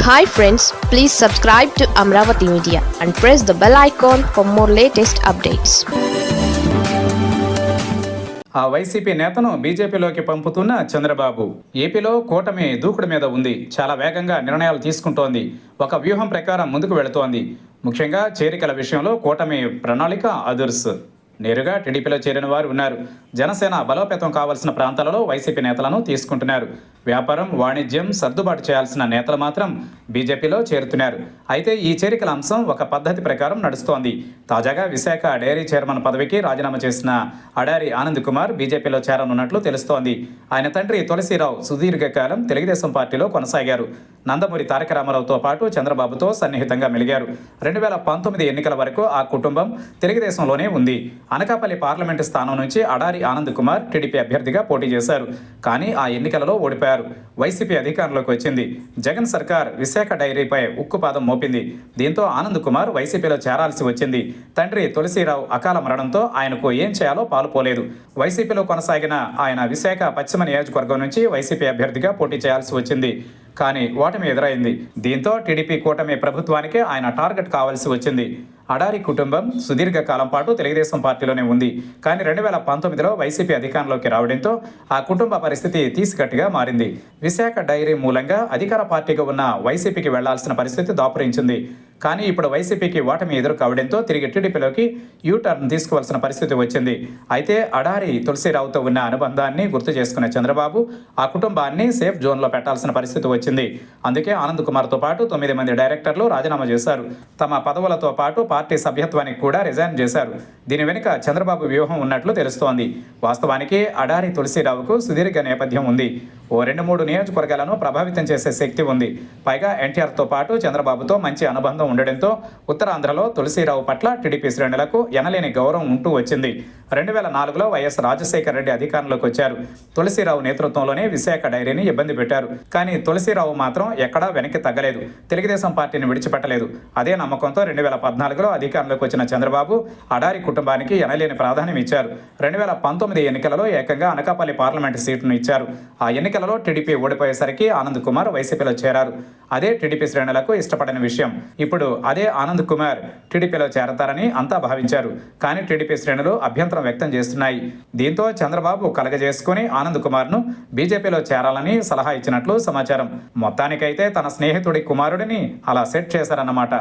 Hi friends please subscribe to Amaravati media and press the bell icon for more latest updates ఆ YCP నేతను బీజేపీలోకి పంపుతున్న చంద్రబాబు ఏపీలో కూటమి దూకుడు మీద ఉంది చాలా వేగంగా నిర్ణయాలు తీసుకుంటోంది ఒక వ్యూహం ప్రకారం ముందుకు వెళుతోంది. ముఖ్యంగా చేరికల విషయంలో కూటమి ప్రణాళిక అదుర్స్. నేరుగా టీడీపీలో చేరిన వారు ఉన్నారు. జనసేన బలోపేతం కావాల్సిన ప్రాంతాలలో వైసీపీ నేతలను తీసుకుంటున్నారు. వ్యాపారం వాణిజ్యం సర్దుబాటు చేయాల్సిన నేతలు మాత్రం బీజేపీలో చేరుతున్నారు. అయితే ఈ చేరికల అంశం ఒక పద్ధతి ప్రకారం నడుస్తోంది. తాజాగా విశాఖ డైరీ చైర్మన్ పదవికి రాజీనామా చేసిన అడారి ఆనంద్ కుమార్ బీజేపీలో చేరనున్నట్లు తెలుస్తోంది. ఆయన తండ్రి తులసిరావు సుదీర్ఘకాలం తెలుగుదేశం పార్టీలో కొనసాగారు. నందమూరి తారక రామారావుతో పాటు చంద్రబాబుతో సన్నిహితంగా మెలిగారు. రెండు వేల పంతొమ్మిది ఎన్నికల వరకు ఆ కుటుంబం తెలుగుదేశంలోనే ఉంది. అనకాపల్లి పార్లమెంటు స్థానం నుంచి అడారి ఆనంద్ కుమార్ టీడీపీ అభ్యర్థిగా పోటీ చేశారు. కానీ ఆ ఎన్నికలలో ఓడిపోయారు. వైసీపీ అధికారంలోకి వచ్చింది. జగన్ సర్కార్ విశాఖ డైరీపై ఉక్కుపాదం మోపింది. దీంతో ఆనంద్ కుమార్ వైసీపీలో చేరాల్సి వచ్చింది. తండ్రి తులసిరావు అకాల మరణంతో ఆయనకు ఏం చేయాలో పాలుపోలేదు వైసీపీలో కొనసాగిన ఆయన విశాఖ పశ్చిమ నియోజకవర్గం నుంచి వైసీపీ అభ్యర్థిగా పోటీ చేయాల్సి వచ్చింది. కానీ ఓటమి ఎదురైంది. దీంతో టీడీపీ కూటమి ప్రభుత్వానికి ఆయన టార్గెట్ కావాల్సి వచ్చింది. అడారి కుటుంబం సుదీర్ఘకాలం పాటు తెలుగుదేశం పార్టీలోనే ఉంది. కానీ రెండు వేల పంతొమ్మిదిలో వైసీపీ అధికారంలోకి రావడంతో ఆ కుటుంబ పరిస్థితి తీసికట్టుగా మారింది. విశాఖ డైరీ మూలంగా అధికార పార్టీగా ఉన్న వైసీపీకి వెళ్ళాల్సిన పరిస్థితి దాపురించింది. కానీ ఇప్పుడు వైసీపీకి ఓటమి ఎదురు కావడంతో తిరిగి టీడీపీలోకి యూటర్న్ తీసుకోవాల్సిన పరిస్థితి వచ్చింది. అయితే అడారి తులసిరావుతో ఉన్న అనుబంధాన్ని గుర్తు చేసుకున్న చంద్రబాబు ఆ కుటుంబాన్ని సేఫ్ జోన్లో పెట్టాల్సిన పరిస్థితి వచ్చింది. అందుకే ఆనంద్ కుమార్తో పాటు తొమ్మిది మంది డైరెక్టర్లు రాజీనామా చేశారు. తమ పదవులతో పాటు పార్టీ సభ్యత్వానికి కూడా రిజైన్ చేశారు. దీని వెనుక చంద్రబాబు వ్యూహం ఉన్నట్లు తెలుస్తోంది. వాస్తవానికి అడారి తులసిరావుకు సుదీర్ఘ నేపథ్యం ఉంది. ఓ రెండు మూడు నియోజకవర్గాలను ప్రభావితం చేసే శక్తి ఉంది. పైగా ఎన్టీఆర్తో పాటు చంద్రబాబుతో మంచి అనుబంధం ఉండడంతో ఉత్తరాంధ్రలో తులసిరావు పట్ల టీడీపీ శ్రేణులకు ఎనలేని గౌరవం ఉంటూ వచ్చింది. రెండు వేల నాలుగులో వైఎస్ రాజశేఖర రెడ్డి అధికారంలోకి వచ్చారు. తులసిరావు నేతృత్వంలోనే విశాఖ డైరీని ఇబ్బంది పెట్టారు. కానీ తులసిరావు మాత్రం ఎక్కడా వెనక్కి తగ్గలేదు. తెలుగుదేశం పార్టీని విడిచిపెట్టలేదు. అదే నమ్మకంతో రెండు వేల పద్నాలుగులో అధికారంలోకి వచ్చిన చంద్రబాబు అడారి కుటుంబానికి ఎనలేని ప్రాధాన్యం ఇచ్చారు. రెండు వేల పంతొమ్మిది ఎన్నికలలో ఏకంగా అనకాపల్లి పార్లమెంటు సీటును ఇచ్చారు. ఆ ఎన్నికలలో టీడీపీ ఓడిపోయేసరికి ఆనంద్ కుమార్ వైసీపీలో చేరారు. అదే టీడీపీ శ్రేణులకు ఇష్టపడిన విషయం. ఇప్పుడు ఇప్పుడు అదే ఆనంద్ కుమార్ టీడీపీలో చేరతారని అంతా భావించారు. కానీ టీడీపీ శ్రేణులు అభ్యంతరం వ్యక్తం చేస్తున్నాయి. దీంతో చంద్రబాబు కలగజేసుకుని ఆనంద్ కుమార్ను బీజేపీలో చేరాలని సలహా ఇచ్చినట్లు సమాచారం. మొత్తానికైతే తన స్నేహితుడి కుమారుడిని అలా సెట్ చేశారన్నమాట.